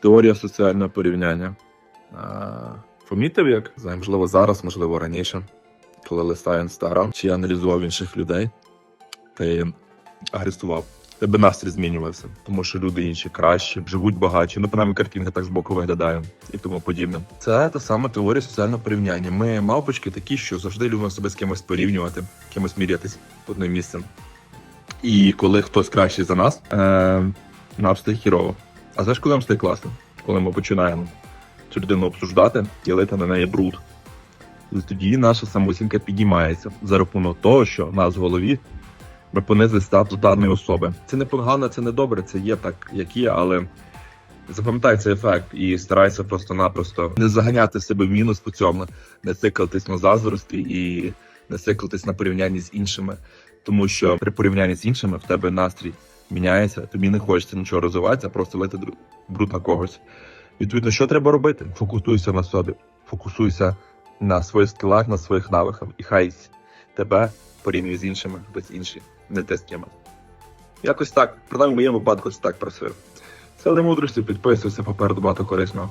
Теорія соціального порівняння. А, помітив як? Можливо, зараз, можливо, раніше, коли листаю інстаграм, чи аналізував інших людей, ти агресував. Тебе настрій змінювався, тому що люди інші кращі, живуть багатші. Ну, принаймні, картинка так збоку виглядає і тому подібне. Це та сама теорія соціального порівняння. Ми мавпочки такі, що завжди любимо себе з кимось порівнювати, кимось мірятись одним місцем. І коли хтось кращий за нас, е, нам стає хірово. А знаєш, коли нам стає класно? Коли ми починаємо цю людину обсуждати і на неї бруд. І тоді наша самооцінка піднімається за рахунок того, що в нас в голові ми понизили статус даної особи. Це не погано, це не добре, це є так, як є, але запам'ятай цей ефект і старайся просто-напросто не заганяти себе в мінус по цьому, не циклитись на заздрості і не циклитись на порівнянні з іншими. Тому що при порівнянні з іншими в тебе настрій міняється, тобі не хочеться нічого розвиватися, просто лити бруд на когось. Відповідно, що треба робити? Фокусуйся на собі, фокусуйся на своїх скілах, на своїх навиках, і хай тебе порівнює з іншими, хтось інші, не те з ким. Якось так, принаймні в моєму випадку це так працює. Сили мудрості, підписуйся попереду багато корисного.